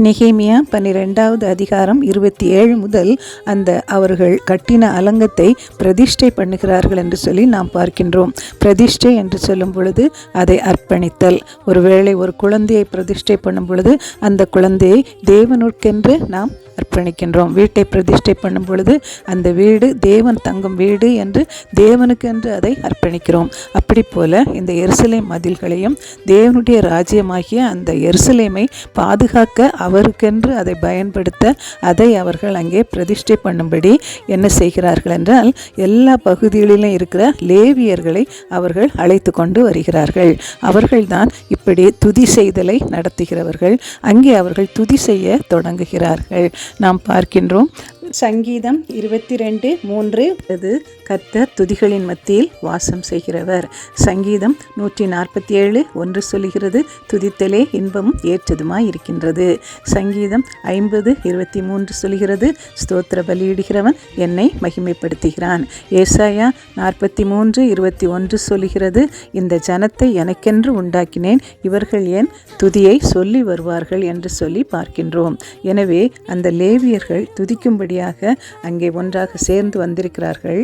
நெகேமியா பன்னிரெண்டாவது அதிகாரம் இருபத்தி ஏழு முதல் அந்த அவர்கள் கட்டின அலங்கத்தை பிரதிஷ்டை பண்ணுகிறார்கள் என்று சொல்லி நாம் பார்க்கின்றோம். பிரதிஷ்டை என்று சொல்லும் பொழுது அதை அர்ப்பணித்தல். ஒருவேளை ஒரு குழந்தையை பிரதிஷ்டை பண்ணும் பொழுது அந்த குழந்தையை தேவனுக்கென்று நாம் அர்ப்பணிக்கின்றோம். வீட்டை பிரதிஷ்டை பண்ணும் பொழுது அந்த வீடு தேவன் தங்கும் வீடு என்று தேவனுக்கென்று அதை அர்ப்பணிக்கிறோம். அப்படி போல இந்த எருசலேம் மதில்களையும் தேவனுடைய ராஜ்யமாகிய அந்த எருசலேமை பாதுகாக்க அவருக்கென்று அதை பயன்படுத்த அதை அவர்கள் அங்கே பிரதிஷ்டை பண்ணும்படி என்ன செய்கிறார்கள் என்றால் எல்லா பகுதிகளிலும் இருக்கிற லேவியர்களை அவர்கள் அழைத்து கொண்டு வருகிறார்கள். அவர்கள்தான் இப்படி துதி செய்தலை நடத்துகிறவர்கள். அங்கே அவர்கள் துதி செய்ய தொடங்குகிறார்கள். நாம் பார்க்கின்றோம். சங்கீதம் இருபத்தி ரெண்டு மூன்று. அது கர்த்தர் துதிகளின் மத்தியில் வாசம் செய்கிறவர். சங்கீதம் நூற்றி நாற்பத்தி ஏழு ஒன்று சொல்லுகிறது துதித்தலே இன்பமும் ஏற்றதுமாய் இருக்கின்றது. சங்கீதம் ஐம்பது இருபத்தி மூன்று சொல்கிறது ஸ்தோத்திர பலியிடுகிறவன் என்னை மகிமைப்படுத்துகிறான். ஏசாயா நாற்பத்தி மூன்று இருபத்தி ஒன்று சொல்லுகிறது இந்த ஜனத்தை எனக்கென்று உண்டாக்கினேன் இவர்கள் என் துதியை சொல்லி வருவார்கள் என்று சொல்லி பார்க்கின்றோம். எனவே அந்த லேவியர்கள் துதிக்கும்படி துதிக்கும்படியாக அங்கே ஒன்றாக சேர்ந்து வந்திருக்கிறார்கள்.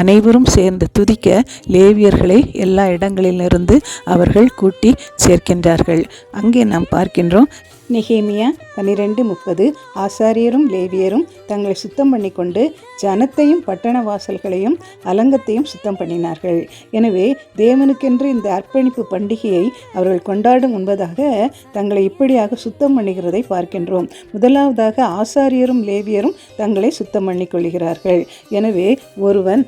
அனைவரும் சேர்ந்து துதிக்க லேவியர்களை எல்லா இடங்களிலிருந்து அவர்கள் கூட்டி சேர்க்கின்றார்கள். அங்கே நாம் பார்க்கின்றோம் நெகேமியா பன்னிரெண்டு முப்பது ஆசாரியரும் லேவியரும் தங்களை சுத்தம் பண்ணி கொண்டு ஜனத்தையும் பட்டண வாசல்களையும் அலங்கத்தையும் சுத்தம் பண்ணினார்கள். எனவே தேவனுக்கென்று இந்த அர்ப்பணிப்பு பண்டிகையை அவர்கள் கொண்டாடும் முன்பதாக தங்களை இப்படியாக சுத்தம் பண்ணுகிறதை பார்க்கின்றோம். முதலாவதாக ஆசாரியரும் லேவியரும் தங்களை சுத்தம் பண்ணிக்கொள்கிறார்கள். எனவே ஒருவன்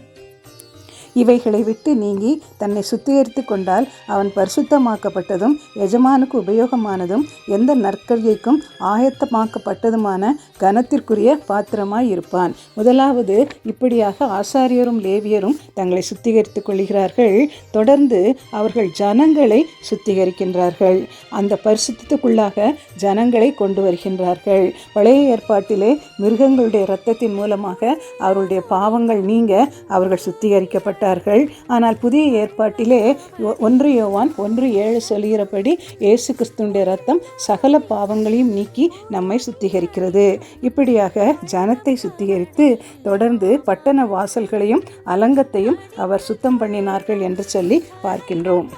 இவைகளை விட்டு நீங்கி தன்னை சுத்திகரித்து கொண்டால் அவன் பரிசுத்தமாக்கப்பட்டதும் எஜமானுக்கு உபயோகமானதும் எந்த நற்கரியைக்கும் ஆயத்தமாக்கப்பட்டதுமான கனத்திற்குரிய பாத்திரமாய் இருப்பான் முதலாவது இப்படியாக ஆசாரியரும் லேவியரும் தங்களை சுத்திகரித்துக் கொள்கிறார்கள். தொடர்ந்து அவர்கள் ஜனங்களை சுத்திகரிக்கின்றார்கள். அந்த பரிசுத்தத்துக்குள்ளாக ஜனங்களை கொண்டு வருகின்றார்கள் பழைய ஏற்பாட்டிலே மிருகங்களுடைய இரத்தத்தின் மூலமாக அவருடைய பாவங்கள் நீங்க அவர்கள் சுத்திகரிக்கப்பட்டார்கள் ஆனால் புதிய ஏற்பாட்டிலே ஒன்று யோவான் ஒன்று ஏழு சொல்கிறபடி இயேசு கிறிஸ்துடைய ரத்தம் சகல பாவங்களையும் நீக்கி நம்மை சுத்திகரிக்கிறது. இப்படியாக ஜனத்தை சுத்திகரித்து தொடர்ந்து பட்டண வாசல்களையும் அலங்கத்தையும் அவர் சுத்தம் பண்ணினார்கள் என்று சொல்லி பார்க்கின்றோம்.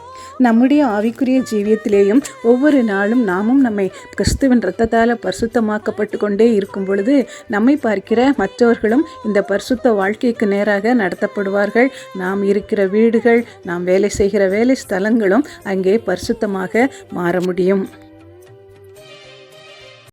நம்முடைய ஆவிக்குரிய ஜீவியத்திலேயும் ஒவ்வொரு நாளும் நாமும் நம்மை கிறிஸ்துவின் இரத்தத்தால் பரிசுத்தமாக்கப்பட்டு கொண்டே இருக்கும் பொழுது நம்மை பார்க்கிற மற்றவர்களும் இந்த பரிசுத்த வாழ்க்கைக்கு நேராக நடத்தப்படுவார்கள். நாம் இருக்கிற வீடுகள் நாம் வேலை செய்கிற வேலை ஸ்தலங்களும் அங்கே பரிசுத்தமாக மாற முடியும்.